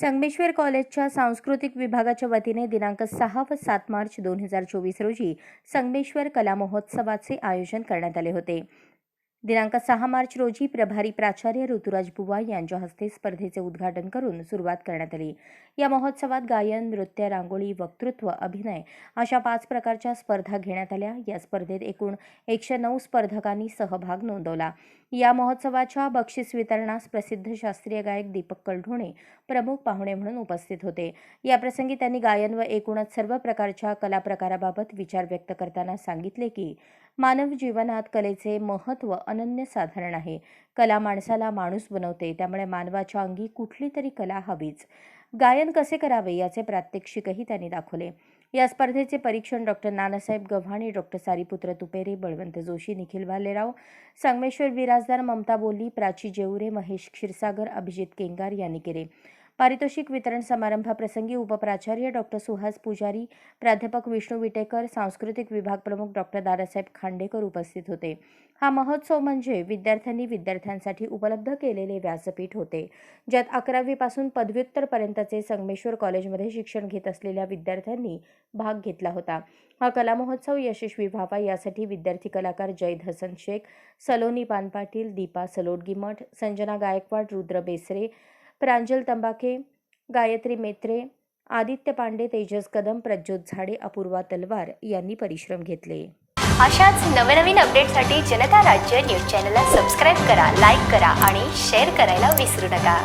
संगमेश्वर कॉलेजच्या सांस्कृतिक विभागाच्या वतीने दिनांक सहा व सात मार्च दोन हजार चोवीस रोजी संगमेश्वर कला महोत्सवाचे आयोजन करण्यात आले होते. दिनांक सहा मार्च रोजी प्रभारी प्राचार्य ऋतुराज बुवा यांच्या हस्ते स्पर्धेचे उद्घाटन करून सुरुवात करण्यात आली. या महोत्सवात गायन नृत्य रांगोळी वक्तृत्व अभिनय अशा पाच प्रकारच्या स्पर्धा घेण्यात आल्या. या स्पर्धेत एकूण एकशे नऊ स्पर्धकांनी सहभाग नोंदवला. या महोत्सवाच्या बक्षीस वितरणास प्रसिद्ध शास्त्रीय गायक दीपक कलढोणे प्रमुख पाहुणे म्हणून उपस्थित होते. याप्रसंगी त्यांनी गायन व एकूणच सर्व प्रकारच्या कला प्रकाराबाबत विचार व्यक्त करताना सांगितले की मानव जीवनात कलेचे महत्त्व अनन्यसाधारण आहे. कला माणसाला माणूस बनवते त्यामुळे मानवाच्या अंगी कुठली तरी कला हवीच. गायन कसे करावे याचे प्रात्यक्षिकही त्यांनी दाखवले. या स्पर्धेचे परीक्षण डॉक्टर नानासाहेब गव्हाणे डॉक्टर सारीपुत्र तुपेरे बळवंत जोशी निखिल भालेराव संगमेश्वर बिराजदार ममता बोली प्राची जेवरे महेश क्षीरसागर अभिजित केंगार यांनी केले. पारितोषिक वितरण समारंभाप्रसंगी उपप्राचार्य डॉक्टर सुहास पुजारी प्राध्यापक विष्णू विटेकर सांस्कृतिक विभाग प्रमुख डॉक्टर दादासाहेब खांडेकर उपस्थित होते. हा महोत्सव म्हणजे विद्यार्थ्यांनी विद्यार्थ्यांसाठी उपलब्ध केलेले व्यासपीठ होते ज्यात अकरावीपासून पदव्युत्तरपर्यंतचे संगमेश्वर कॉलेजमध्ये शिक्षण घेत असलेल्या विद्यार्थ्यांनी भाग घेतला होता. हा कला महोत्सव यशस्वी व्हावा यासाठी विद्यार्थी कलाकार जैद हसन शेख सलोनी पानपाटील दीपा सलोडगीमठ संजना गायकवाड रुद्र बेसरे प्रांजल तंबाखे गायत्री मेत्रे आदित्य पांडे तेजस कदम प्रज्योत झाडे अपूर्वा तलवार यांनी परिश्रम घेतले. अशाच नवनवीन अपडेटसाठी जनता राज्य न्यूज चॅनलला सबस्क्राईब करा लाईक करा आणि शेअर करायला विसरू नका.